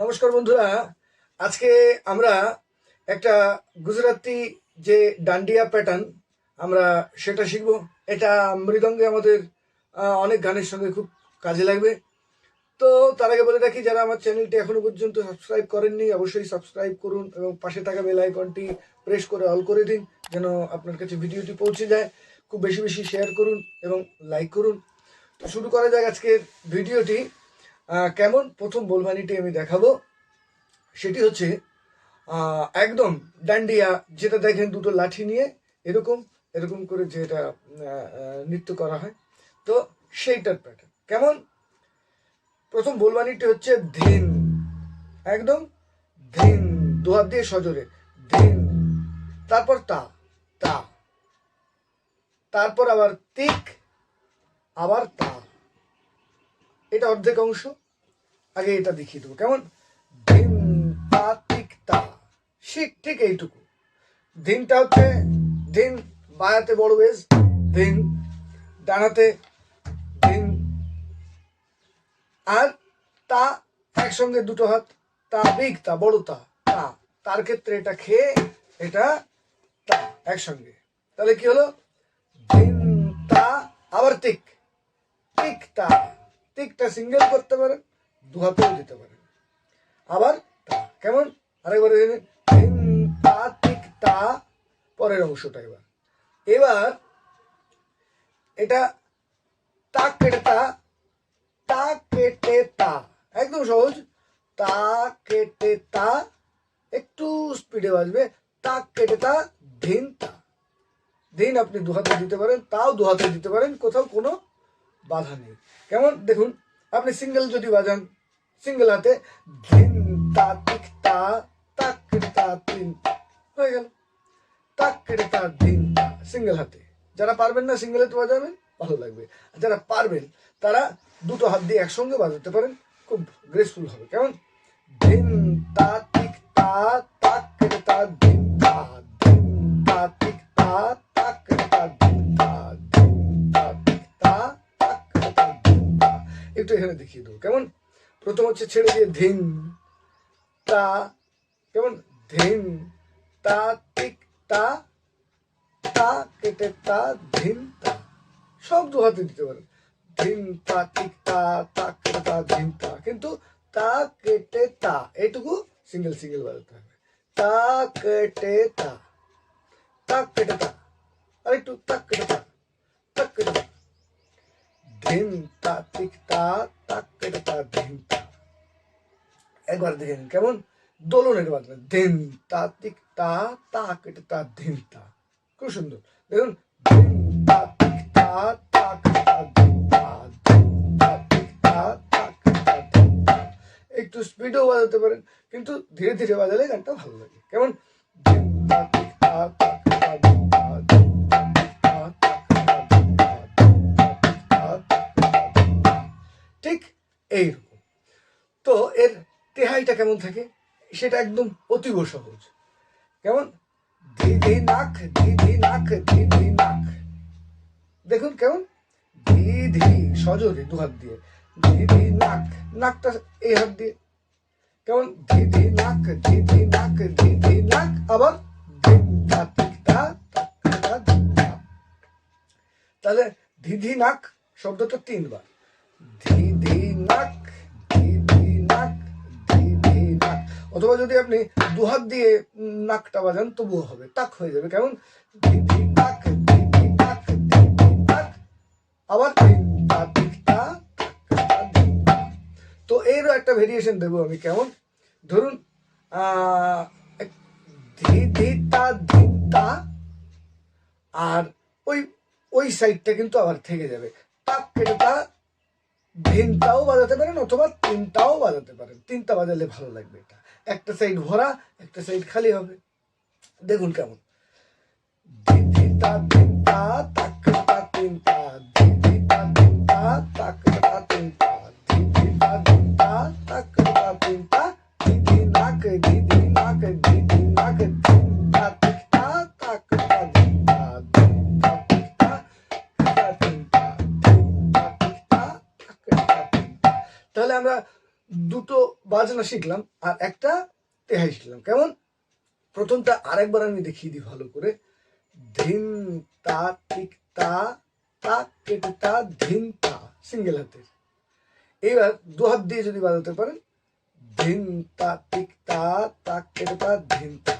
নমস্কার বন্ধুরা। আজকে আমরা একটা গুজরাতি যে ডান্ডিয়া প্যাটার্ন আমরা সেটা শিখব। এটা মৃদঙ্গে আমাদের অনেক গানের সঙ্গে খুব কাজে লাগবে। তো তার আগে বলে রাখি, যারা আমার চ্যানেলটি এখনও পর্যন্ত সাবস্ক্রাইব করেননি, অবশ্যই সাবস্ক্রাইব করুন এবং পাশে থাকা বেল আইকনটি প্রেস করে অল করে দিন, যেন আপনার কাছে ভিডিওটি পৌঁছে যায়। খুব বেশি বেশি শেয়ার করুন এবং লাইক করুন। তো শুরু করা যাক আজকের ভিডিওটি। কেমন? প্রথম বোলবানিটি আমি দেখাবো। সেটি হচ্ছে একদম ডান্ডিয়া, যেটা দেখেন দুটো লাঠি নিয়ে, এরকম এরকম করে যেটা নৃত্য করা হয়। তো সেইটার প্যাটার্ন কেমন? প্রথম বোলবানিটি হচ্ছে ধিন, একদম ধিন দু হাত দিয়ে সজোরে, ধিন। তারপর তা তা। তারপর আবার তিক, আবার তা। এটা অর্ধেক অংশ। আগে এটা দেখিয়ে দেবো। কেমন? ধিন তা তিক তা ঠিক এইটুকু। ধিনটা হচ্ছে ধিন বায়াতে বড় বেজ ধিন ডানাতে ধিন আর তা একসঙ্গে দুটো হাত, তা বিগ, তা বড়, তা তা। তার ক্ষেত্রে এটা খেয়ে এটা তা একসঙ্গে। তাহলে কি হলো? ধিন তা আবার তিক তিক তা। তিকটা সিঙ্গেল করতে পারেন দু হাতেও দিতে পারেন আবার তা, কেমন? আরেকবার তা তা পরের অংশটা এবার। এবার এটা তাক কেটে তা তা কেটে তা, একদম সহজ। তা কেটে তা, একটু স্পিডে বাজবে। তাক কেটে তা ধিন তা। ধিন আপনি দু হাতে দিতে পারেন, তাও দু হাতে দিতে পারেন, কোথাও কোনো বাধা নেই। কেমন? দেখুন, আপনি সিঙ্গেল যদি বাজান সিঙ্গেল হাতে, ধিন তা, তিক, তা তাক তিন, হয়ে গেল। তাক, তা সিঙ্গেল হাতে। যারা পারবেন না সিঙ্গেল হাতে বাজাবেন, ভালো লাগবে। আর যারা পারবেন, তারা দুটো হাত দিয়ে একসঙ্গে বাজাতে পারেন, খুব গ্রেসফুল হবে। কেমন? ধিন তা তিক, তা, তাক, তা একটু এখানে দেখিয়ে দেবো। কেমন? প্রথম হচ্ছে ছেড়ে দিয়ে ধিন, তা, কেমন? ধিন, তা, তিক, তা তা, কেটে তা, ধিন, তা। সব দু হাতে দিতে পারেন। ধিন, তা, তিক, তা তা, কেটে তা, ধিন, তা। কিন্তু তা, কেটে তা, এইটুকু সিঙ্গেল সিঙ্গেল বাজাতে হবে। তা, কেটে তা। তা, কেটে তা। আর একটু তাক কেটে তা। তাক কেটে তা। ধিন তা তিক কেটে তা ধিন একবার দেখে নিন কেমন? দোলনের মাধ্যমে ধিন তা তিক তা কেটে তা খুব সুন্দর। দেখুন ধিন তা তিক তা কেটে তা ধিন তা ধিন তা কেটে একটু স্পিডেও বাজাতে পারেন, কিন্তু ধীরে ধীরে বাজালে গানটা ভালো লাগে। কেমন? ধিন তা এইরকম। তো এর তেহাইটা কেমন থাকে? সেটা একদম অতীব সহজ। কেমন? ধি নাক ধি নাক ধি নাক। দেখুন কেমন? ধি সজোরে দু হাত দিয়ে। নাক, নাকটা এই হাত দিয়ে। কেমন? নাক, ধি নাক ধি নাক, আবার। তাহলে ধি ধি নাক শব্দটা তিনবার। ধি ধি অথবা যদি আপনি দুহাত দিয়ে নাকটা বাজান তবুও হবে। তাক হয়ে যাবে। কেমন? আবার তিক তাক তা ধিন তা। এরও একটা ভেরিয়েশন দেবো আমি কেমন? ধরুন আহ, এক- ধি ধি তা ধিন তা আর ওই ওই সাইডটা কিন্তু আবার থেকে যাবে। তাক কেটে তা ভিনটাও বাজাতে পারেন অথবা তিনটাও বাজাতে পারেন। তিনটা বাজালে ভালো লাগবে এটা। একটা সাইড ভরা, একটা সাইড খালি হবে। দেখুন কেমন। ধি ধি তা ধিন তা, তাক কেটে তা তিনটা ধি ধি তা ধিন তা, তাক কেটে তা তিনটা ধি ধি তা ধিন তা, তাক কেটে তা। তিনটা ধি ধি নাক ধি ধি নাক ধি ধি নাক। দুটো বাজনা শিখলাম আর একটা তেহাই শিখলাম। কেমন? প্রথমটা আরেকবার আমি দেখিয়ে দিই ভালো করে। ধিন তা তিক তা তা কেটে তা, ধিন তা, সিঙ্গেল হাতের। এইবার দু হাত দিয়ে যদি বাজাতে পারেন, ধিন তা তিক তা তা কেটে তা, ধিন তা,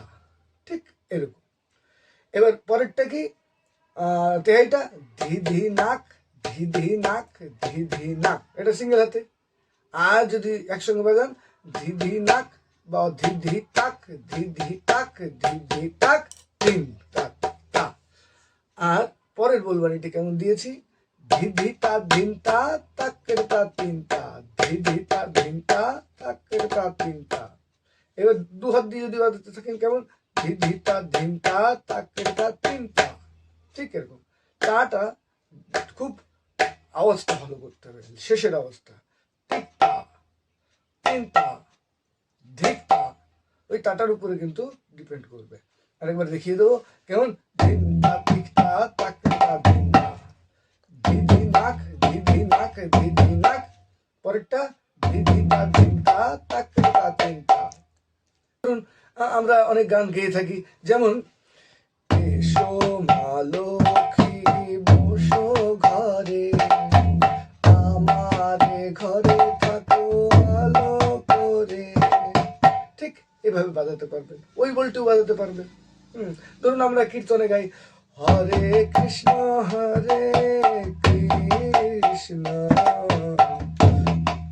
ঠিক এরকম। এবার পরেরটা কি? তেহাইটা ধি ধি নাক ধি ধি নাক ধি ধি নাক, এটা সিঙ্গেল হাতে। আর যদি একসঙ্গে বাজান, ধি ধি নাক, বা ধি ধি তাক, ধি ধি তাক, ধি ধি তাক, তিন তাক, তা। আর পরের বলবানিটি কেমন দিয়েছি? ধি ধি তা ধিন তা তাক তা, তিন তা। ধি ধি তা ধিন তা তাক তা, তিন তা। এবার দু হাত দিয়ে যদি বাজাতে থাকেন কেমন? ধি ধি তা ধিন তা তাক তা, তিন তা। ঠিক এরকম। তাটা খুব আওয়াজটা ভালো করতে হবে। শেষের তা তা ওই তাটার উপরে কিন্তু ডিপেন্ড করবে। আরেকবার দেখিয়ে দেবো, কেমন? ধিন তা ঠিক তা, তাক কেটে তা ধিন তা ধি ধি নাক নাক নাক। পরেরটা ধি ধি তা ধিন তা, তাক কেটে তা তিন তা। ধরুন আমরা অনেক গান গেয়ে থাকি, যেমন এভাবে বাজাতে পারবেন। ওই বলটিও বাজাতে পারবেন। হুম, ধরুন আমরা কীর্তনে গাই, হরে কৃষ্ণ হরে কৃষ্ণ।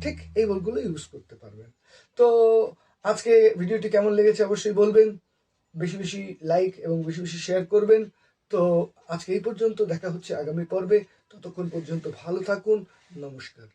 ঠিক এই বলগুলো ইউজ করতে পারবেন। তো আজকে ভিডিওটি কেমন লেগেছে অবশ্যই বলবেন, বেশি বেশি লাইক এবং বেশি বেশি শেয়ার করবেন। তো আজকে এই পর্যন্ত, দেখা হচ্ছে আগামী পর্বে। ততক্ষণ পর্যন্ত ভালো থাকুন, নমস্কার।